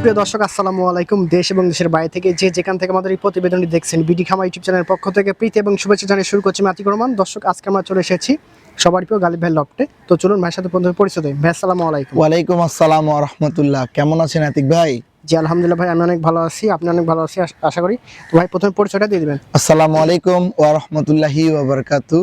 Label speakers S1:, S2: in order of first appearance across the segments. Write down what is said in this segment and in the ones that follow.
S1: সুপ্রিয় দর্শক আসসালামু আলাইকুম। দেশ এবং দেশের বাইরে থেকে যে যেখান থেকে আমাদের এই প্রতিবেদনটি দেখছেন বিডি খামা ইউটিউব চ্যানেলের পক্ষ থেকে প্রীতি এবং শুভেচ্ছা জানিয়ে শুরু করছি মাতিক রহমান। দর্শক আজকে আমরা চলে এসেছি সবার প্রিয় গালিব ভাই লফটে। তো চলুন ভাইয়ের সাথে প্রথমে পরিচয় দিই। ভাই আসসালামু আলাইকুম।
S2: ওয়ালাইকুম আসসালাম রহমতুল্লাহ। কেমন আছেন আতিক ভাই?
S1: জি আলহামদুলিল্লাহ ভাই আমি অনেক ভালো আছি। আপনি অনেক ভালো আছি আশা করি। তো ভাই প্রথমে পরিচয়টা দিয়ে দিবেন।
S2: আসসালামু আলাইকুম ওয়া রহমতুল্লাহি ওয়াবারকাতু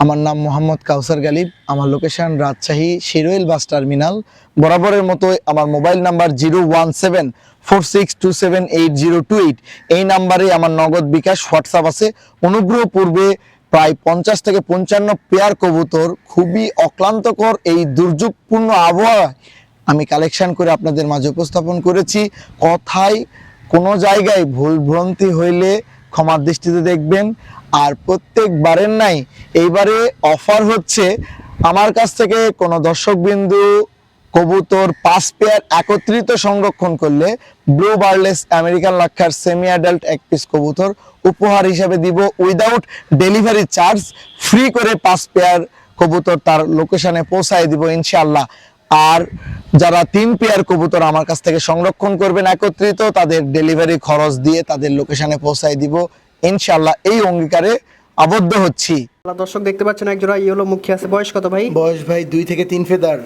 S2: আমার নাম মোহাম্মদ কাউসার গালিব, আমার location Rajshahi Shiroil bus terminal. বরাবরের মতো আমার mobile number zero one seven four six two seven eight zero two eight. এই নাম্বারে আমার নগদ বিকাশ, হোয়াটসঅ্যাপ আছে। অনুগ্রহ পূর্বে প্রায় পঞ্চাশ থেকে পঞ্চান্ন পেয়ার কবুতর, খুবই অক্লান্তকর এই দুর্যোগপূর্ণ আবহাওয়ায় আমি কালেকশন করে আপনাদের মাঝে উপস্থাপন করেছি। কথায় কোনো জায়গায় ভুল ভ্রান্তি হইলে ক্ষমার দৃষ্টিতে দেখবেন। আর প্রত্যেকবারের নাই এইবারে অফার হচ্ছে আমার কাছ থেকে কোনো দর্শকবিন্দু কবুতর, পাঁচ পেয়ার একত্রিত সংরক্ষণ করলে ব্লু বার্লেস আমেরিকান লাক্ষার সেমি অ্যাডাল্ট এক পিস কবুতর উপহার হিসাবে দিব উইদাউট ডেলিভারি চার্জ ফ্রি করে পাঁচ পেয়ার কবুতর তার লোকেশনে পৌঁছায় দিব ইনশাআল্লাহ। আর যারা তিন পেয়ার কবুতর আমার কাছ থেকে সংরক্ষণ করবেন একত্রিত তাদের ডেলিভারি খরচ দিয়ে তাদের লোকেশনে পৌঁছায় দিব। ইনশাল্লাহ এই অঙ্গীকারে আবদ্ধ হচ্ছি।
S1: দর্শক দেখতে পাচ্ছেন এক জোড়া ইয়েলো মুখী আছে। বয়স কত ভাই?
S2: বয়স ভাই দুই থেকে তিন ফেদার।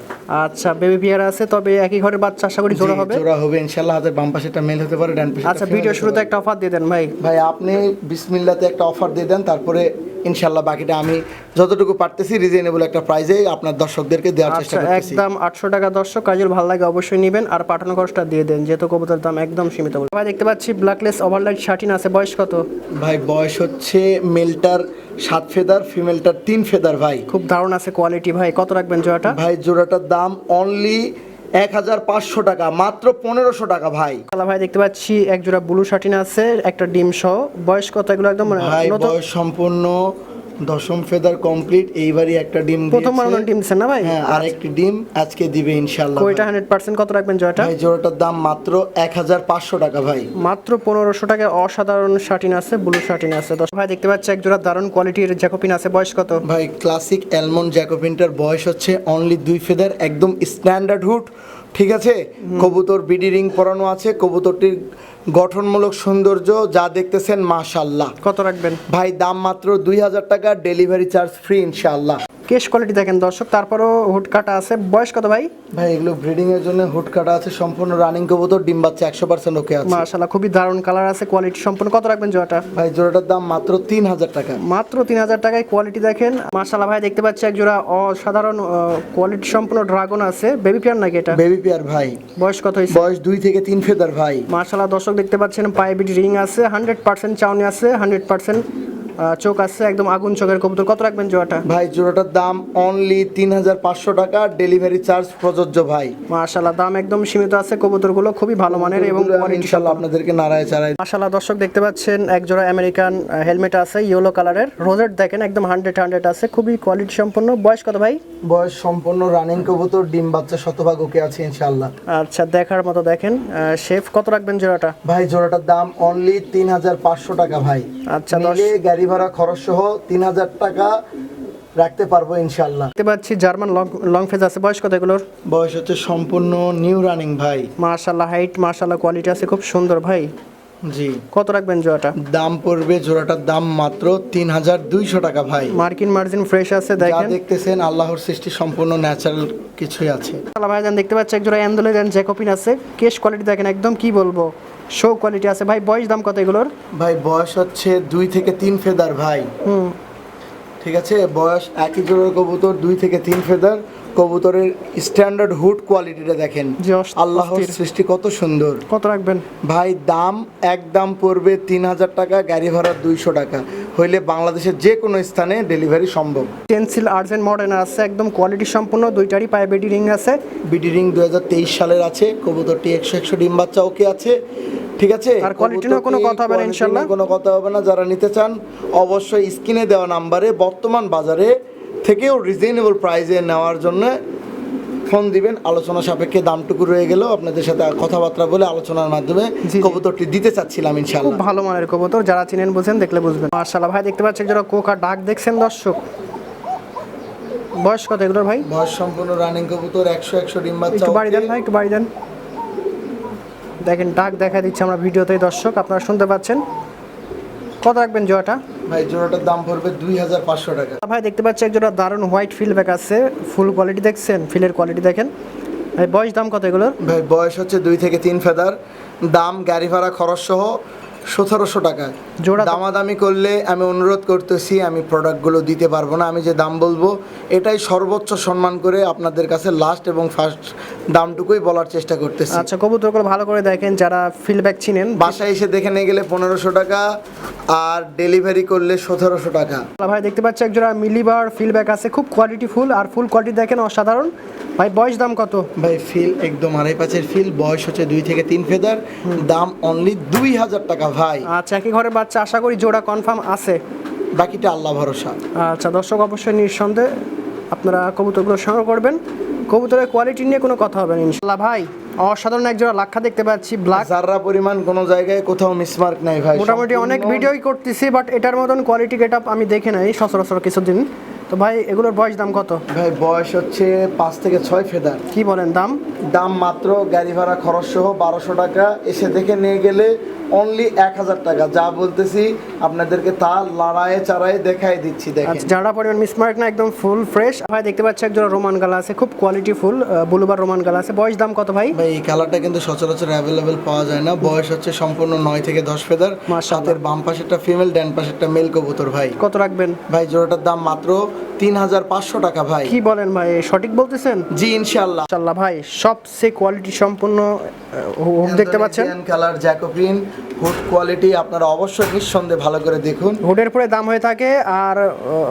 S1: আচ্ছা বেবি পিয়ার আছে তবে একই ঘরে বাচ্চা আশা করি জোড়া হবে।
S2: জোড়া হবে ইনশাআল্লাহ হাতের বাম পাশেটা মেল হতে পারে ডান পাশে
S1: আচ্ছা ভিডিও শুরুতে একটা অফার দিয়ে দেন ভাই।
S2: ভাই আপনি বিসমিল্লাতে একটা অফার দিয়ে দেন তারপরে ইনশাআল্লাহ বাকিটা আমি যতটুকু পারতেছি রিজনেবল একটা প্রাইজে আপনার দর্শকদেরকে দেওয়ার চেষ্টা
S1: আচ্ছা
S2: করতেছি।
S1: একদম আটশো টাকা দর্শক কাজল ভালো লাগে অবশ্যই নেবেন আর পাঠানো খরচটা দিয়ে দেন যেহেতু কবুতরের দাম একদম সীমিত। ভাই দেখতে পাচ্ছি ব্ল্যাকলেস ওভারলাইট শার্টিন আছে বয়স কত?
S2: ভাই বয়স হচ্ছে মেলটার সাত ফেদার ফিমেলটার তিন ফেদার ভাই।
S1: খুব দারুণ আছে কোয়ালিটি ভাই। কত রাখবেন জোড়াটা?
S2: ভাই জোড়াটার দাম অনলি এক হাজার পাঁচশো টাকা মাত্র পনেরোশো টাকা ভাই।
S1: কালা ভাই দেখতে পাচ্ছি এক জোড়া ব্লু শার্টিন আছে একটা ডিম সহ। বয়স কত এগুলো একদম মানে
S2: ভাই বয়স সম্পূর্ণ দশম ফেদার কমপ্লিট এইবারই একটা ডিম
S1: প্রথম
S2: দিয়েছে।
S1: ডিম দিচ্ছেন না ভাই?
S2: হ্যাঁ আরেকটি ডিম আজকে দিবে ইনশাল্লাহ
S1: ওইটা হান্ড্রেড পার্সেন্ট কত রাখবেন জোড়াটা
S2: ভাই জোড়াটার দাম মাত্র এক হাজার পাঁচশো টাকা ভাই।
S1: মাত্র পনেরোশো টাকায় অসাধারণ শার্টিন আছে ব্লু শার্টিন আছে। দশ ভাই দেখতে পাচ্ছি এক জোড়া দারুণ কোয়ালিটির জ্যাকোপিন আছে। বয়স কত?
S2: ভাই ক্লাসিক অ্যালমন্ড জ্যাকোপিনটার বয়স হচ্ছে অনলি দুই ফেদার একদম স্ট্যান্ডার্ড হুড ঠিক আছে? কবুতর বিডি রিং পরানো আছে কবুতরটির গঠনমূলক সৌন্দর্য যা দেখতেছেন মাশাল্লাহ
S1: কত রাখবেন?
S2: ভাই দাম মাত্র দুই হাজার টাকা ডেলিভারি চার্জ ফ্রি ইনশাআল্লাহ।
S1: কেশ কোয়ালিটি দেখেন দর্শক তারপরও হুড কাটা আছে। বয়স কত ভাই?
S2: ভাই এগুলো ব্রিডিং এর জন্য হুড কাটা আছে সম্পূর্ণ রানিং কবুতর ডিম বাচ্চা একশো পার্সেন্ট ওকে আছে।
S1: মাশাল্লাহ খুবই দারুণ কালার আছে কোয়ালিটি সম্পূর্ণ। কত রাখবেন জোড়াটা?
S2: ভাই জোড়াটার দাম মাত্র তিন হাজার টাকা।
S1: মাত্র তিন হাজার টাকায় কোয়ালিটি দেখেন। মাশাল্লাহ ভাই দেখতে পাচ্ছি এক জোড়া অসাধারণ কোয়ালিটি সম্পূর্ণ ড্রাগন আছে। বেবি পিয়ার নাকি এটা?
S2: বেবি পেয়ার ভাই।
S1: বয়স কত হয়েছে?
S2: বয়স দুই থেকে তিন ফেদার ভাই।
S1: মাশাল্লাহ দর্শক দেখতে পাচ্ছেন পায়ে বিট রিং আছে হান্ড্রেড পার্সেন্ট চাউনি আছে হান্ড্রেড পার্সেন্ট চোখ আছে একদম আগুন চোখের কবুতর। কত রাখবেন জোড়াটা?
S2: ভাই জোড়াটার দাম অনলি তিন হাজার পাঁচশো টাকা ডেলিভারি চার্জ প্রযোজ্য ভাই।
S1: মাশাল্লাহ দাম একদম সীমিত আছে কবুতরগুলো খুবই ভালো মানের এবং
S2: ইনশাল্লাহ আপনাদেরকে নাড়ায় চাড়ায়
S1: মাশাল্লাহ দর্শক দেখতে পাচ্ছেন এক জোড়া আমেরিকান হেলমেট আছে ইয়েলো কালারের রোজেট দেখেন একদম হান্ড্রেড হান্ড্রেড আছে খুবই কোয়ালিটি সম্পন্ন। বয়স কত ভাই?
S2: বয়স সম্পন্ন রানিং কবুতর ডিম বাচ্চা শতভাগ ওকে আছে ইনশাল্লাহ
S1: আচ্ছা দেখার মতো দেখেন শেফ কত রাখবেন জোড়াটা?
S2: ভাই জোড়াটার দাম অনলি তিন হাজার পাঁচশো টাকা ভাই।
S1: আচ্ছা,
S2: গাড়ি ভাড়া খরচ সহ তিন হাজার টাকা রাখতে পারব ইনশাল্লাহ
S1: দেখতে পাচ্ছি জার্মান লং লং ফেজ আছে। বয়স কত এগুলোর?
S2: বয়স হচ্ছে সম্পূর্ণ নিউ রানিং ভাই।
S1: মাশাল্লাহ হাইট মাশাল্লাহ কোয়ালিটি আছে। খুব সুন্দর ভাই।
S2: জি।
S1: কত রাখবেন জোড়াটা?
S2: দাম পড়বে জোড়াটার দাম মাত্র তিন হাজার দুইশো টাকা ভাই।
S1: মার্কিন মার্জিন ফ্রেশ আছে
S2: যা
S1: দেখেন।
S2: দেখতেছেন আল্লাহর সৃষ্টি সম্পূর্ণ ন্যাচারাল কিছুই আছে।
S1: ভাইজান দেখতে পাচ্ছি এক জোড়া অ্যান্ডোলেন জ্যাকোপিন আছে। কেশ কোয়ালিটি দেখেন একদম কি বলব। শো কোয়ালিটি আছে। ভাই বয়স দাম কত এগুলোর?
S2: ভাই বয়স হচ্ছে দুই থেকে তিন ফেদার ভাই।
S1: হুম।
S2: ঠিক আছে? বয়স একই জোড়ার কবুতর দুই থেকে তিন ফেদার। কবুতরের স্ট্যান্ডার্ড হুড কোয়ালিটিটা দেখেন। আল্লাহর সৃষ্টি কত সুন্দর।
S1: কত রাখবেন?
S2: ভাই দাম এক দাম পড়বে তিন হাজার টাকা গাড়ি ভাড়া দুইশো টাকা। হইলে বাংলাদেশের যে কোনো স্থানে ডেলিভারি সম্ভব।
S1: পেন্সিল আর্জেন্ট মডার্ন আছে একদম কোয়ালিটি সম্পূর্ণ দুইটারই পায়ে বেডি রিং আছে।
S2: বিডি রিং দু হাজার তেইশ সালের আছে কবুতরটি একশো একশো ডিম বাচ্চা ওকে আছে। ঠিক আছে?
S1: আর quality নিয়েও কোনো কথা হবে না?
S2: নিয়ে কোনো কথা হবে না। যারা নিতে চান অবশ্যই স্ক্রিনে দেওয়া নাম্বারে বর্তমান বাজারে থেকেও রিজনেবল প্রাইসে নেওয়ার জন্য ফোন দিবেন। আলোচনা সাপেক্ষে দামটুকু রয়ে গেলেও আপনাদের সাথে কথাবার্তা বলে আলোচনার মাধ্যমে। কবুতরটি দিতে চাচ্ছিলাম
S1: খুব ভালো মানের কবুতর। যারা চিনেন বুঝেন দেখলে বুঝবেন। মার্শাল্লাহ ভাই দেখতে পাচ্ছেন যারা কোকা ডাক দেখছেন দর্শক। বয়স কত এগুলোর ভাই?
S2: বয়স সম্পূর্ণ রানিং কবুতর একশো একশো ডিম বাচ্চা
S1: একটু বাড়ি দেন ভাই একটু বাড়ি দেন। দেখেন ডাক দেখা দিচ্ছে আমরা ভিডিওতে দর্শক আপনারা শুনতে পাচ্ছেন। কত রাখবেন জোড়াটা?
S2: ভাই জোড়াটার দাম পড়বে দুই হাজার পাঁচশো টাকা।
S1: ভাই দেখতে পাচ্ছি এক জোড়া দারুণ হোয়াইট ফিল ব্যাগ আছে। ফুল কোয়ালিটি দেখছেন? ফিলের কোয়ালিটি দেখেন। ভাই বয়স দাম কত এগুলোর?
S2: ভাই বয়স হচ্ছে দুই থেকে তিন ফেদার দাম গাড়ি ভাড়া খরচ সহ সতেরোশো টাকা।
S1: জোড়া
S2: দামাদামি করলে আমি অনুরোধ করতেছি আমি প্রোডাক্টগুলো দিতে পারব না। আমি যে দাম বলব এটাই সর্বোচ্চ সম্মান করে আপনাদের কাছে লাস্ট এবং ফার্স্ট দামটুকুই বলার চেষ্টা করতেছি।
S1: আচ্ছা কবুতরগুলো ভালো করে দেখেন যারা ফিল ব্যাক চিনেন।
S2: বাসায় এসে দেখে নিয়ে গেলে পনেরোশো টাকা আর ডেলিভারি করলে সতেরোশো টাকা।
S1: ভাই দেখতে পাচ্ছি এক জোড়া মিলিবার ফিল ব্যাক আছে খুব কোয়ালিটি ফুল আর ফুল কোয়ালিটি দেখেন অসাধারণ। ভাই বয়স দাম কত?
S2: ভাই ফিল একদম আড়াই পাঁচের ফিল বয়স হচ্ছে দুই থেকে তিন ফেদার দাম অনলি দুই হাজার টাকা ভাই।
S1: আচ্ছা একই ঘরের বাচ্চা আশা করি জোড়া কনফার্ম আছে।
S2: বাকিটা আল্লাহ ভরসা।
S1: আচ্ছা দর্শক অবশ্যই নিঃসন্দেহে আপনারা কবুতরগুলো সংগ্রহ করবেন। কবুতরের কোয়ালিটি নিয়ে কোনো কথা হবে না ইনশাল্লাহ ভাই অসাধারণ এক জোড়া লাক্ষা দেখতে পাচ্ছি ব্ল্যাক
S2: যাররা পরিমাণ কোনো জায়গায় কোথাও মিসমার্ক নাই ভাই
S1: মোটামুটি অনেক ভিডিওই করতেছি বাট এটার মতন কোয়ালিটি গেট আমি দেখে নাই সচরাচর কিছুদিন। তো ভাই এগুলোর বয়স দাম কত?
S2: ভাই বয়স হচ্ছে পাঁচ থেকে ছয় ফেদার।
S1: কি বলেন দাম?
S2: দাম মাত্র গাড়ি ভাড়া খরচ সহ বারোশো টাকা। এসে দেখে নিয়ে গেলে অনলি এক হাজার টাকা। যা বলতেছি আপনাদেরকে তা লড়াইয়ে চাড়াই দেখাই দিচ্ছি দেখেন।
S1: আচ্ছা যারা পরিমাণ মিসমার্ক না একদম ফুল ফ্রেশ ভাই দেখতে পাচ্ছি এক জোড়া রোমান গালা আছে খুব কোয়ালিটি ফুল বুলুবার রোমান গালা আছে। বয়স দাম কত ভাই?
S2: ভাই এই কালারটা কিন্তু সচরাচর অ্যাভেলেবেল পাওয়া যায় না। বয়স হচ্ছে সম্পূর্ণ নয় থেকে দশ ফেদার। সাথের বাম পাশেরটা ফিমেল ডান পাশেরটা মেল কবুতর ভাই।
S1: কত রাখবেন?
S2: ভাই জোড়াটার দাম মাত্র তিন হাজার পাঁচশো টাকা ভাই।
S1: কি বলেন ভাই সঠিক বলতেছেন?
S2: জি ইনশাল্লাহ
S1: ইনশাল্লাহ ভাই সবচেয়ে কোয়ালিটি সম্পূর্ণ হুড দেখতে পাচ্ছেন?
S2: কালার জ্যাকোপ্রিন হুড কোয়ালিটি আপনারা অবশ্যই নিঃসন্দেহে ভালো করে দেখুন।
S1: হুডের পরে দাম হয়ে থাকে আর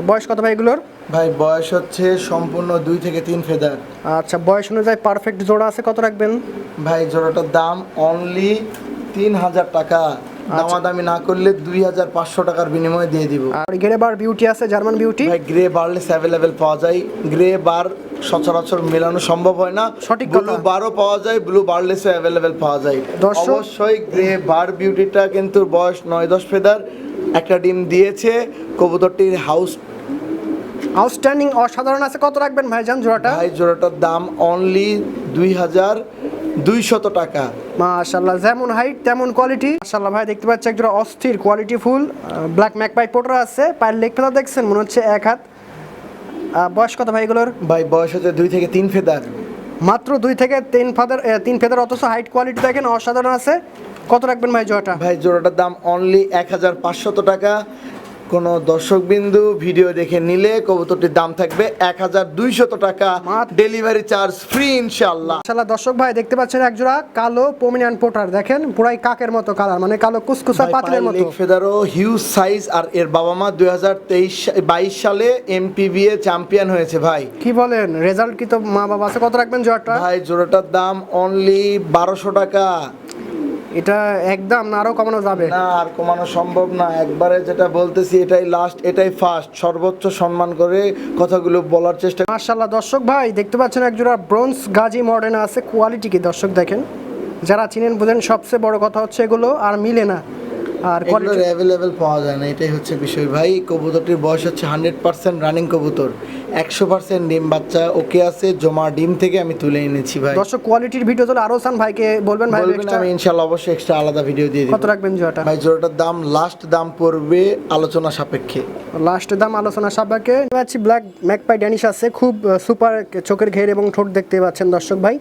S1: বয়স কত ভাই এগুলোর?
S2: ভাই বয়স হচ্ছে সম্পূর্ণ দুই থেকে তিন ফেদার
S1: আচ্ছা বয়স অনুযায়ী পারফেক্ট জোড়া আছে কত রাখবেন?
S2: ভাই জোড়াটার দাম অনলি তিন হাজার টাকা। দামাদামি না করলে দুই হাজার পাঁচশো টাকার বিনিময়ে দিয়ে দিব।
S1: আর গেরে বার বিউটি আছে জার্মান বিউটি
S2: ভাই গ্রে বারলেস অ্যাভেলেবেল পাওয়া যায়। গ্রে বার সচরাচর মেলানো সম্ভব হয় না।
S1: সঠিক
S2: ব্লু বারও পাওয়া যায় ব্লু বারলেসও অ্যাভেলেবেল পাওয়া যায়। অবশ্যই গ্রে বার বিউটিটা কিন্তু বয়স নয় দশ ফেদার। একটা ডিম দিয়েছে কবুতরটির হাউস
S1: আউটস্ট্যান্ডিং অসাধারণ আছে। কত রাখবেন ভাইজান জোড়াটা?
S2: ভাই জোড়াটার দাম অনলি দুই হাজার দুইশত টাকা।
S1: মাশাল্লাহ যেমন হাইট তেমন কোয়ালিটি মাশাল্লাহ ভাই দেখতে পাচ্ছি একটা অস্থির quality full. Black magpie pouter আছে পায়ের লেগ ফেলা দেখছেন মনে হচ্ছে এক হাত। বয়স কত ভাই এগুলোর?
S2: ভাই বয়স হচ্ছে দুই থেকে তিন ফেদার।
S1: মাত্র দুই থেকে তিন ফাদার তিন ফেদার অথচ হাইট কোয়ালিটি দেখেন অসাধারণ আছে। কত রাখবেন ভাই জোড়াটা?
S2: ভাই জোড়াটার দাম অনলি এক হাজার পাঁচশত টাকা। কোনো দর্শকবিন্দু ভিডিও দেখে নিলে কবুতরটির দাম থাকবে এক হাজার দুইশত টাকা। ডেলিভারি চার্জ ফ্রি ইনশাল্লাহ
S1: মাশাল্লাহ দর্শক ভাই দেখতে পাচ্ছেন এক জোড়া কালো পোমিনিয়ান পোটার দেখেন পুরাই কাকের মতো কালার মানে কালো কুসকুসা পাতিলের মতো।
S2: ফেদারও হিউজ সাইজ আর এর বাবা মা দুই হাজার তেইশ বাইশ সালে এমপিবিএ চ্যাম্পিয়ন হয়েছে ভাই।
S1: কি বলেন? রেজাল্ট কি তো মা বাবা আছে? কত রাখবেন জোড়াটা?
S2: ভাই জোড়াটার দাম অনলি বারোশো টাকা।
S1: এটা একদম না আরও কমানো যাবে।
S2: না আর কমানো সম্ভব না। একবারে যেটা বলতেছি এটাই লাস্ট এটাই ফার্স্ট সর্বোচ্চ সম্মান করে কথাগুলো বলার চেষ্টা
S1: মার্শাল্লাহ দর্শক ভাই দেখতে পাচ্ছেন একজোড়া ব্রোঞ্জ গাজী মডেন আছে। কোয়ালিটি কি দর্শক দেখেন? যারা চিনেন বুঝেন সবচেয়ে বড় কথা হচ্ছে এগুলো আর মিলে না। আর কোয়ালিটি
S2: অ্যাভেলেবেল পাওয়া যায় না এটাই হচ্ছে বিষয়। ভাই কবুতরটির বয়স হচ্ছে হান্ড্রেড পার্সেন্ট রানিং কবুতর। একশো পার্সেন্ট ডিম বাচ্চা ওকে আছে জমা ডিম থেকে আমি তুলে এনেছি ভাই।
S1: দর্শক কোয়ালিটির ভিডিও তো আরও চান ভাইকে বলবেন ভাই
S2: বলবেন আমি ইনশাল্লাহ অবশ্যই এক্সট্রা আলাদা ভিডিও দিয়ে দিই
S1: কত রাখবেন জোড়াটা?
S2: ভাই জোড়াটার দাম লাস্ট দাম পড়বে আলোচনা সাপেক্ষে।
S1: লাস্ট দাম আলোচনা সাপেক্ষে। পাচ্ছি ব্ল্যাক ম্যাকপাই ড্যানিশ আছে। খুব সুপার চোখের ঘের এবং ঠোঁট দেখতে পাচ্ছেন দর্শক ভাই।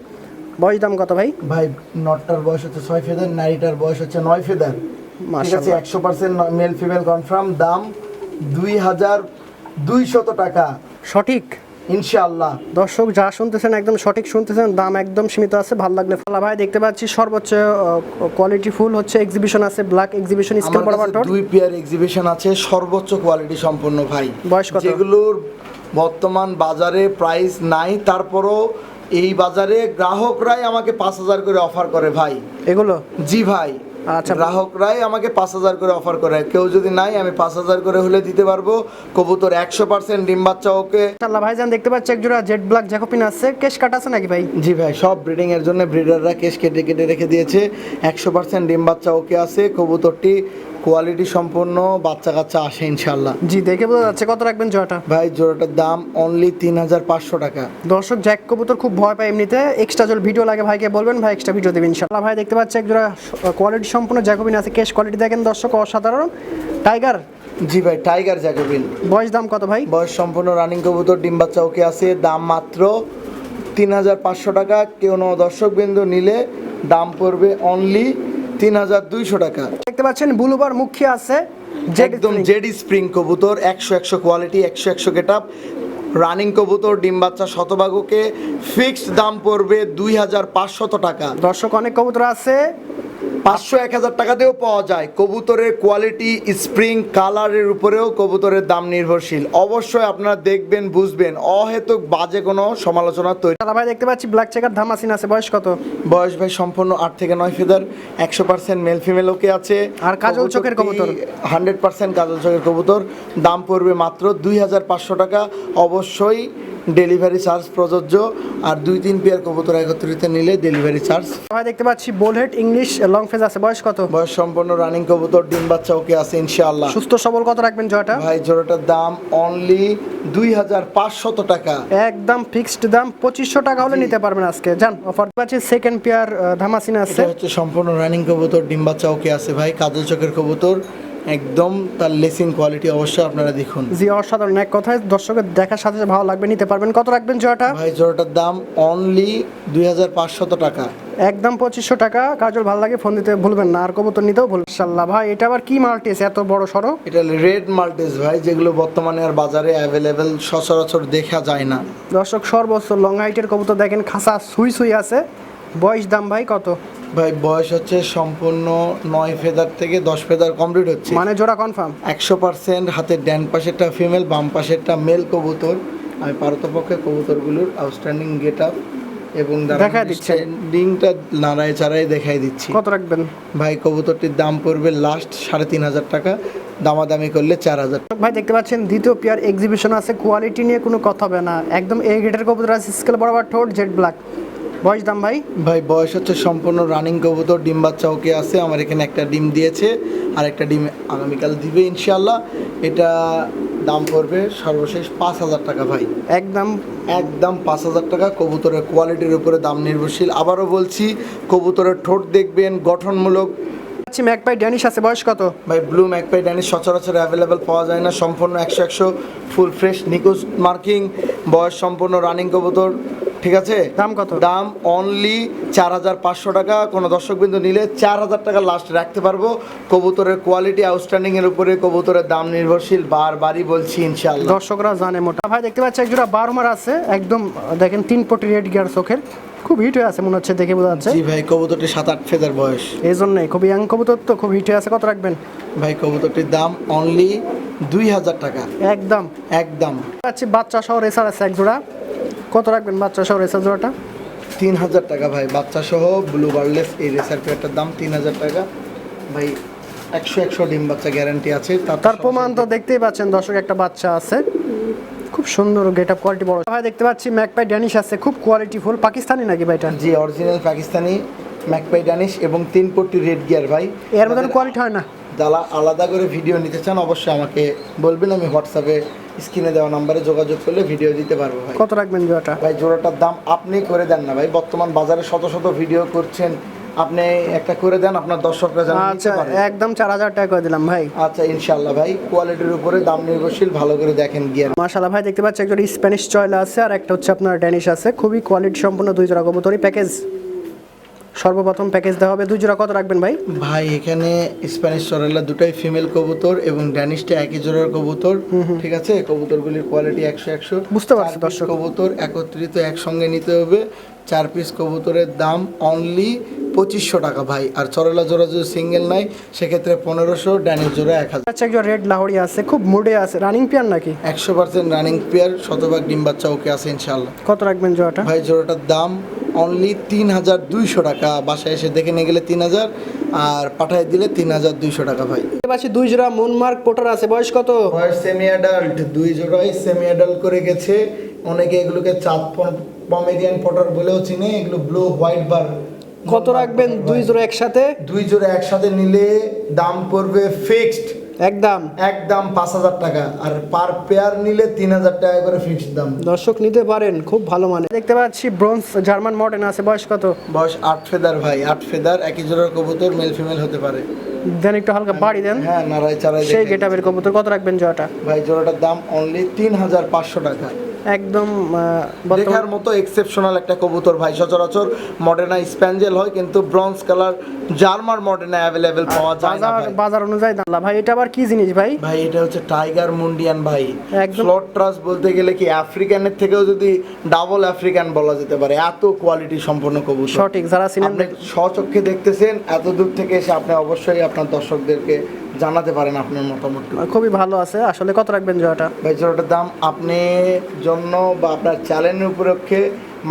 S1: বয়স দাম কত ভাই?
S2: ভাই নটটার বয়স হচ্ছে ছয় ফেদার নারীটার বয়স হচ্ছে নয় ফেদার। ঠিক আছে একশো পার্সেন্ট মেল ফিমেল কনফার্ম দাম দুই হাজার দুইশত টাকা।
S1: সঠিক।
S2: ইনশাআল্লাহ।
S1: দর্শক যা শুনতেছেন একদম সঠিক শুনতেছেন দাম একদম সীমিত আছে ভালো লাগলে ফালা ভাই দেখতে পাচ্ছি সর্বোচ্চ কোয়ালিটি ফুল হচ্ছে এক্সিবিশন আছে ব্ল্যাক এক্সিবিশন স্কেল বরাবর
S2: দুই পেয়ার এক্সিবিশন আছে সর্বোচ্চ কোয়ালিটি সম্পন্ন ভাই।
S1: বয়স কত?
S2: যেগুলোর বর্তমান বাজারে প্রাইস নাই তারপরও এই বাজারে গ্রাহকরাই আমাকে পাঁচ হাজার করে অফার করে ভাই।
S1: এগুলো?
S2: জি ভাই।
S1: আচ্ছা।
S2: গ্রাহকরাই আমাকে পাঁচ হাজার করে অফার করে কেউ যদি নাই আমি পাঁচ হাজার করে হলে দিতে পারব। কবুতর একশো পার্সেন্ট ডিম বাচ্চা ওকে।
S1: ভাই ভাইজান দেখতে পাচ্ছি একজোড়া জেড ব্ল্যাক জ্যাকোপিন আছে। কেশ কাট আছে নাকি ভাই?
S2: জি ভাই সব ব্রিডিং এর জন্য ব্রিডাররা কেশ কেটে কেটে রেখে দিয়েছে। একশো পার্সেন্ট ডিম বাচ্চা ওকে আছে। কবুতরটি কোয়ালিটি সম্পন্ন বাচ্চা কাচ্চা আসে ইনশাল্লাহ
S1: জি দেখে বোঝা যাচ্ছে। কত রাখবেন জোড়াটা?
S2: ভাই জোড়াটার দাম অনলি তিন হাজার পাঁচশো টাকা।
S1: দর্শক জ্যাক কবুতর খুব ভয় পায় এমনিতে। এক্সট্রা জল ভিডিও লাগে ভাইকে বলবেন ভাই এক্সট্রা ভিডিও দেবেন ইনশাল্লাহ ভাই দেখতে পাচ্ছি একজোড়া কোয়ালিটি সম্পূর্ণ জ্যাকোবিন আছে। কেশ কোয়ালিটি দেখেন দর্শক অসাধারণ। টাইগার
S2: জি ভাই টাইগার জ্যাকোবিন
S1: বয়স দাম কত ভাই?
S2: বয়স সম্পূর্ণ রানিং কবুতর ডিম বাচ্চা ওকে আছে। দাম মাত্র তিন হাজার পাঁচশো টাকা। কেউ দর্শক বিন্দু নিলে দাম পড়বে অনলি তিন হাজার দুইশো টাকা।
S1: দেখতে পাচ্ছেন বুলুবার মুখে আছে জেড
S2: একদম জেডি স্প্রিং কবুতর একশো একশো কোয়ালিটি একশো একশো গেট আপ রানিং কবুতর ডিম বাচ্চা শতভাগকে ফিক্সড দাম পড়বে দুই হাজার পাঁচশত টাকা।
S1: দর্শক অনেক কবুতর আছে।
S2: পাঁচশো এক হাজার টাকাতেও পাওয়া যায়। কবুতরের কোয়ালিটি স্প্রিং কালারের উপরেও কবুতরের দাম নির্ভরশীল। অবশ্যই আপনারা দেখবেন বুঝবেন অহেতুক বাজে কোনো সমালোচনা তৈরি
S1: দাদা ভাই দেখতে পাচ্ছি ব্ল্যাক চেকার ধামাসিন আছে বয়স কত?
S2: বয়স ভাই সম্পূর্ণ আট থেকে নয় ফেদার একশো পার্সেন্ট মেল ফিমেল ওকে আছে।
S1: আর কাজল চোখের কবুতর?
S2: হান্ড্রেড পার্সেন্ট কাজল চোখের কবুতর দাম পড়বে মাত্র দুই হাজার পাঁচশো টাকা। অবশ্যই ডেলিভারি চার্জ প্রযোজ্য আর দুই তিন পেয়ার কবুতর একত্রিত নিলে ডেলিভারি চার্জ।
S1: ভাই দেখতে পাচ্ছি বোলহেড ইংলিশ লং ফেজ আছে। বয়স কত?
S2: বয়স সম্পন্ন রানিং কবুতর ডিম বাচ্চা ওকে আছে ইনশাআল্লাহ।
S1: সুস্থ সবল কত রাখবেন জয়টা
S2: ভাই জোড়াটার দাম অনলি দুই হাজার পাঁচশত টাকা।
S1: একদম ফিক্সড দাম পঁচিশশো টাকা হলে নিতে পারবেন আজকে। জান অফার পাচ্ছি সেকেন্ড পেয়ার ধামাসিন আছে।
S2: এটা হচ্ছে সম্পূর্ণ রানিং কবুতর ডিম বাচ্চা ওকে আছে ভাই কাজল চোখের কবুতর। একদম তার লেসিং কোয়ালিটি অবশ্যই আপনারা দেখুন।
S1: জি অসাধারণ। এক কথায় দর্শকের দেখার সাথে ভালো লাগবে নিতে পারবেন। কত রাখবেন জয়টা
S2: ভাই জোড়াটার দাম অনলি দুই হাজার পাঁচশত টাকা।
S1: একদম পঁচিশশো টাকা। কাজল ভালো লাগে? ফোন দিতে ভুলবেন না। আর কবুতর নিতেও ভুলবেন ইনশাল্লাহ। ভাই এটা আবার কি মাল্টেস এত বড় সড়ো?
S2: এটা রেড মাল্টেস ভাই যেগুলো বর্তমানে আর বাজারে অ্যাভেলেবেল সচরাচর দেখা যায় না।
S1: দর্শক সর্বোচ্চ লং হাইটের কবুতর দেখেন খাসা সুই সুই আছে। বয়স দাম ভাই কত?
S2: ভাই বয়স হচ্ছে সম্পূর্ণ নয় ফেদার থেকে দশ ফেদার কমপ্লিট হচ্ছে।
S1: মানে জোড়া কনফার্ম
S2: একশো পার্সেন্ট হাতের ড্যান পাশেরটা ফিমেল বাম পাশেরটা মেল কবুতর। আমি পারতপক্ষে কবুতরগুলোর আউটস্ট্যান্ডিং গেট আপ এবং
S1: দেখায় দিচ্ছেন।
S2: ডিংটা নাড়ায় চাড়ায় দেখাই দিচ্ছি।
S1: কত রাখবেন?
S2: ভাই কবুতরটির দাম পড়বে লাস্ট সাড়ে তিন হাজার টাকা দামাদামি করলে চার হাজার।
S1: ভাই দেখতে পাচ্ছেন দ্বিতীয় পেয়ার এক্সিবিশন আছে। কোয়ালিটি নিয়ে কোনো কথা হবে না। একদম এ গ্রেডের কবুতর আছে স্কেল বরাবর ঠোঁট জেড ব্ল্যাক বয়স দাম ভাই?
S2: ভাই বয়স হচ্ছে সম্পূর্ণ রানিং কবুতর ডিম বাচ্চা ওকে আছে আমার এখানে একটা ডিম দিয়েছে আর একটা ডিম আগামীকাল দিবে ইনশাল্লাহ এটা দাম পড়বে সর্বশেষ পাঁচ হাজার টাকা ভাই।
S1: একদম।
S2: একদম পাঁচ হাজার টাকা কবুতরের কোয়ালিটির উপরে দাম নির্ভরশীল। আবারও বলছি কবুতরের ঠোঁট দেখবেন গঠনমূলক।
S1: আচ্ছা ম্যাকপাই ড্যানিশ আছে বয়স কত?
S2: ভাই ব্লু ম্যাকপাই ড্যানিশ সচরাচর অ্যাভেলেবেল পাওয়া যায় না সম্পূর্ণ একশো একশো ফুল ফ্রেশ নিকুজ মার্কিং বয়স সম্পূর্ণ রানিং কবুতর। ঠিক আছে?
S1: দাম কত?
S2: দাম অনলি চার হাজার পাঁচশো টাকা। কোনো দর্শকবিন্দু নিলে চার হাজার টাকা লাস্ট রাখতে পারব। কবুতরের কোয়ালিটি আউটস্ট্যান্ডিং এর উপরে কবুতরের দাম নির্ভরশীল। বারবারই বলছি ইনশাআল্লাহ।
S1: দর্শকরা জানে মোটা। ভাই দেখতে পাচ্ছি একজোড়া বারোমার আছে। একদম দেখেন তিন পটি রেড গিয়ার চোখের। খুব হিট হয়ে আছে মনে হচ্ছে দেখে বোঝা যাচ্ছে।
S2: জি ভাই কবুতরটি সাত আট ফেদার বয়স।
S1: এই জন্যই খুব ইয়াং কবুতর তো খুব হিট হয়ে আছে। কত রাখবেন?
S2: ভাই কবুতরটির দাম অনলি দুই হাজার টাকা।
S1: একদম।
S2: একদম।
S1: পাচ্ছি বাচ্চা সহ রেসার আছে এক জোড়া কত রাখবেন বাচ্চা সহ রেসার জোড়াটা?
S2: তিন হাজার টাকা ভাই বাচ্চা সহ ব্লু বার্লেস এই রেসার পেয়ারটার দাম তিন হাজার টাকা। ভাই একশো একশো ডিম বাচ্চা গ্যারান্টি আছে তার
S1: প্রমাণ তো দেখতেই পাচ্ছেন দর্শক একটা বাচ্চা আছে। খুব সুন্দর গেট আপ কোয়ালিটি বড় ভাই দেখতে পাচ্ছি ম্যাকপাই ড্যানিশ আছে খুব কোয়ালিটি ফুল পাকিস্তানি নাকি ভাই ভাইটা
S2: জি অরিজিনাল পাকিস্তানি ম্যাকপাই ড্যানিশ এবং তিন পট্টি রেড গিয়ার ভাই।
S1: এর মতন কোয়ালিটি হয় না।
S2: যারা আলাদা করে ভিডিও নিতে চান অবশ্যই আমাকে বলবেন আমি হোয়াটসঅ্যাপে স্ক্রিনে দেওয়া নাম্বারে যোগাযোগ করলে ভিডিও দিতে পারব ভাই।
S1: কত রাখবেন জোড়াটা?
S2: ভাই জোড়াটার দাম আপনি করে দেন না ভাই। বর্তমান বাজারে শত শত ভিডিও করছেন। আপনি একটা করে দেন আপনার দর্শকরা যেন নিতে
S1: আচ্ছা একদম চার হাজার টাকা করে দিলাম ভাই।
S2: আচ্ছা ইনশাল্লাহ ভাই কোয়ালিটির উপরে দাম নির্ভরশীল ভালো করে দেখেন গিয়ার।
S1: মাশাআল্লাহ ভাই দেখতে পাচ্ছি একজন স্প্যানিশ চয়লা আছে আর একটা হচ্ছে আপনার ড্যানিশ আছে। খুবই কোয়ালিটি সম্পন্ন দুই জোড়া কবুতরই প্যাকেজ সর্বপ্রথম প্যাকেজ দেওয়া হবে। দুই জোড়া কত রাখবেন ভাই?
S2: ভাই এখানে স্প্যানিশ সরেলা দুটাই ফিমেল কবুতর এবং ড্যানিশটা একই জোড়ার কবুতর ঠিক আছে? কবুতরগুলির কোয়ালিটি একশো একশো।
S1: বুঝতে পারছি, দর্শক।
S2: কবুতর একত্রিত একসঙ্গে নিতে হবে। চার পিস কবুতরের দাম অনলি পঁচিশশো টাকা ভাই। আর চরলা জোড়া যদি সিঙ্গেল নাই সেক্ষেত্রে পনেরোশো ড্যানিশ জোড়া এক হাজার।
S1: আচ্ছা একজন রেড লাহোরি আছে খুব মুডে আছে। রানিং পেয়ার নাকি?
S2: একশো পার্সেন্ট রানিং পেয়ার শতভাগ ডিম বাচ্চা ওকে আছে ইনশাল্লাহ
S1: কত রাখবেন জোড়াটা?
S2: ভাই জোড়াটার দাম অনলি তিন হাজার দুইশো টাকা। বাসায় এসে দেখে নিয়ে গেলে তিন হাজার আর পাঠায় দিলে তিন হাজার দুইশো টাকা ভাই।
S1: পাচ্ছি দুই জোড়া মুনমার্ক পোটার আছে। বয়স কত?
S2: বয়স সেমি অ্যাডাল্ট দুই জোড়াই সেমি অ্যাডাল্ট করে গেছে। অনেকে এগুলোকে চাঁদ পমেরিয়ান পটার বলেও চিনে। এগুলো ব্লু হোয়াইট বার
S1: কত রাখবেন? দুই জোড়া একসাথে?
S2: দুই জোড়া একসাথে নিলে দাম পড়বে ফিক্সড
S1: একদম
S2: একদম পাঁচ হাজার টাকা আর পার পেয়ার নিলে তিন হাজার টাকা করে ফিক্সড দাম।
S1: দর্শক নিতে পারেন খুব ভালো মানে দেখতে পাচ্ছি ব্রোঞ্জ জার্মান মডেন আছে। বয়স কত?
S2: বয়স আট ফেদার ভাই আট ফেদার একই জোড়ার কবুতর মেল ফিমেল হতে পারে।
S1: দেন একটু হালকা বাড়ি দেন।
S2: হ্যাঁ নারাই চারাই
S1: সেই গেটাবের কবুতর কত রাখবেন জোড়াটা?
S2: ভাই জোড়াটার দাম অনলি তিন হাজার পাঁচশো টাকা।
S1: একদম
S2: দেখার মতো এক্সেপশনাল একটা কবুতর ভাই। সচরাচর মডার্না স্প্যাঞ্জেল হয় কিন্তু bronze colour German Modena available পাওয়া যায় না
S1: বাজার অনুযায়ী দাম। ভাই এটা আবার কি জিনিস ভাই?
S2: ভাই এটা হচ্ছে টাইগার মুন্ডিয়ান ভাই। ফ্লট ট্রাস বলতে গেলে কি আফ্রিকানের থেকেও যদি ডাবল আফ্রিকান বলা যেতে পারে এত কোয়ালিটি সম্পন্ন কবুতর।
S1: সঠিক যারা সিনেমা
S2: স্বচক্ষে দেখতেছেন এত দূর থেকে এসে আপনি অবশ্যই আপনার দর্শকদেরকে জানাতে পারেন আপনার মতামত
S1: খুবই ভালো আছে। আসলে কত রাখবেন জোড়াটা?
S2: ভাই জোড়াটার দাম আপনি জন্য বা আপনার চ্যানেলের উপলক্ষে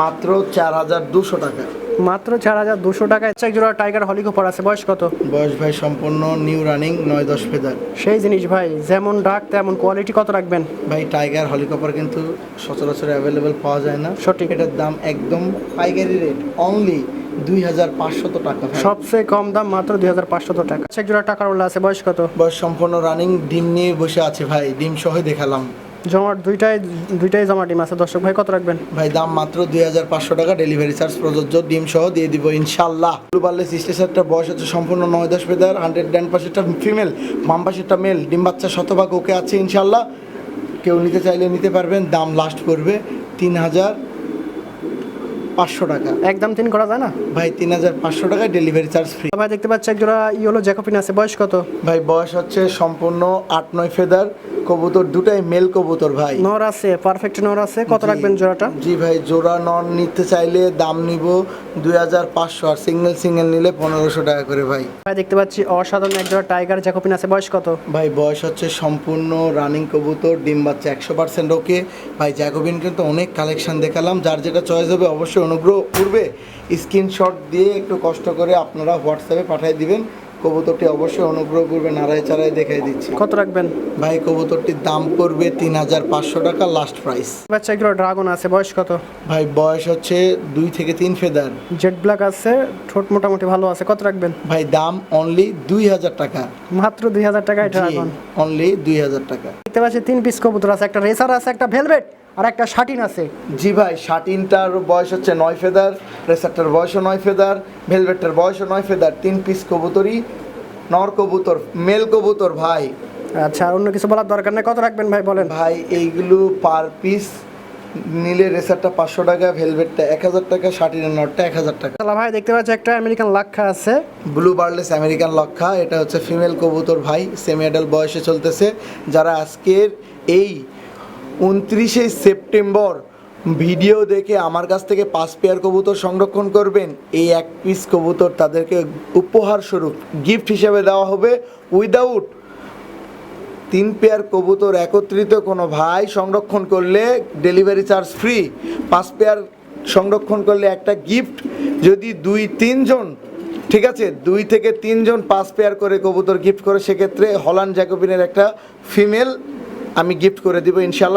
S2: মাত্র চার হাজার দুশো টাকা।
S1: মাত্র চার হাজার দুশো টাকায় এক জোড়া টাইগার হলিকোপার আছে। বয়স কত?
S2: বয়স ভাই সম্পূর্ণ নিউ রানিং নয় দশ ফেদার।
S1: সেই জিনিস ভাই যেমন ডাক তেমন কোয়ালিটি কত রাখবেন?
S2: ভাই টাইগার হলিকপার কিন্তু সচরাচর অ্যাভেলেবেল পাওয়া যায় না।
S1: সঠিক।
S2: এটার দাম একদম পাইকারি রেট অনলি দুই হাজার পাঁচশত টাকা
S1: সবচেয়ে কম দাম মাত্র দুই হাজার পাঁচশত টাকা। এক জোড়া টাকার উল্লা আছে বয়স কত?
S2: বয়স সম্পূর্ণ রানিং ডিম নিয়ে বসে আছে ভাই। ডিম সহ দেখালাম।
S1: জমার দুইটাই দুইটাই জমা ডিম আছে। দর্শক ভাই কত রাখবেন?
S2: ভাই দাম মাত্র দুই হাজার পাঁচশো টাকা। ডেলিভারি চার্জ প্রযোজ্য। ডিম সহ দিয়ে দিব ইনশাল্লাহ ব্লু বার্লেস স্টেশনটা বয়স হচ্ছে সম্পূর্ণ নয় দশ ফেদার হান্ড্রেড ড্যান পাশেরটা ফিমেল বাম পাশেরটা মেল ডিম বাচ্চা শতভাগ ওকে আছে ইনশাল্লাহ কেউ নিতে চাইলে নিতে পারবেন। দাম লাস্ট করবে তিন হাজার পাঁচশো টাকা।
S1: একদম তিন করা যায় না?
S2: ভাই তিন হাজার পাঁচশো টাকায় ডেলিভারি চার্জ ফ্রি
S1: ভাই দেখতে পাচ্ছি এক জোড়া ইয়েলো জ্যাকোপিন আছে। বয়স কত?
S2: ভাই বয়স হচ্ছে সম্পূর্ণ আট নয় ফেদার। কবুতর দুটাই মেল কবুতর ভাই।
S1: নর আছে পারফেক্ট নর আছে। কত রাখবেন জোড়াটা?
S2: জি ভাই জোড়া নন নিতে চাইলে দাম নিব দুই হাজার পাঁচশো আর সিঙ্গেল সিঙ্গেল নিলে পনেরোশো টাকা করে ভাই।
S1: ভাই দেখতে পাচ্ছি অসাধারণ এক জোড়া টাইগার জ্যাকোপিন আছে। বয়স কত?
S2: ভাই বয়স হচ্ছে সম্পূর্ণ রানিং কবুতর ডিম বাচ্চা একশো পার্সেন্ট ওকে ভাই জ্যাকোবিন কিন্তু অনেক কালেকশন দেখালাম। যার যেটা চয়েস হবে অবশ্যই অনুগ্রহ করবে স্ক্রিনশট দিয়ে একটু কষ্ট করে আপনারা হোয়াটসঅ্যাপে পাঠিয়ে দিবেন। কবুতরটি অবশ্যই অনুগ্রহ করবে নাড়ায় চাড়ায় দেখাই দিচ্ছি।
S1: কত রাখবেন?
S2: ভাই কবুতরটির দাম পড়বে তিন হাজার পাঁচশো টাকা লাস্ট প্রাইস
S1: বাচ্চা জোড়া ড্রাগন আছে বয়স কত?
S2: ভাই বয়স হচ্ছে দুই থেকে তিন ফেদার
S1: জেড ব্ল্যাক আছে ঠোঁট মোটামুটি ভালো আছে কত রাখবেন?
S2: ভাই দাম অনলি দুই হাজার টাকা।
S1: মাত্র দুই হাজার টাকায় ড্রাগন
S2: অনলি দুই হাজার টাকা।
S1: দেখতে পাচ্ছি তিন পিস কবুতর আছে একটা রেসার আছে একটা ভেলভেট আর একটা শাটিন আছে।
S2: জি ভাই শাটিনটার বয়স হচ্ছে নয় ফেদার রেসারটার বয়সও নয় ফেদার ভেলভেটটার বয়সও নয় ফেদার তিন পিস কবুতরই নর কবুতর মেল কবুতর ভাই।
S1: আচ্ছা আর অন্য কিছু বলার দরকার নেই কত রাখবেন ভাই বলেন?
S2: ভাই এইগুলো পার পিস নিলে রেসারটা পাঁচশো টাকা ভেলভেটটা এক হাজার টাকা শাটিনের নটটা এক হাজার টাকা।
S1: তাহলে ভাই দেখতে পাচ্ছি একটা আমেরিকান লাক্ষা আছে।
S2: ব্লু বার্লেস আমেরিকান লক্ষা এটা হচ্ছে ফিমেল কবুতর ভাই সেমি অ্যাডাল্ট বয়সে চলতেছে। যারা আজকের এই উনত্রিশে সেপ্টেম্বর। ভিডিও দেখে আমার কাছ থেকে পাঁচ পেয়ার কবুতর সংরক্ষণ করবেন। এই এক পিস কবুতর তাদেরকে উপহার স্বরূপ গিফট হিসেবে দেওয়া হবে। উইদাউট তিন পেয়ার কবুতর একত্রিত কোনো ভাই সংরক্ষণ করলে ডেলিভারি চার্জ ফ্রি পাঁচ পেয়ার সংরক্ষণ করলে একটা গিফট যদি দুই তিনজন ঠিক আছে, দুই থেকে তিনজন পাঁচ পেয়ার করে কবুতর গিফট করে, সেক্ষেত্রে হলান জ্যাকোবিনের একটা ফিমেল আমি গিফট করে দিব ইনশাল্লাহ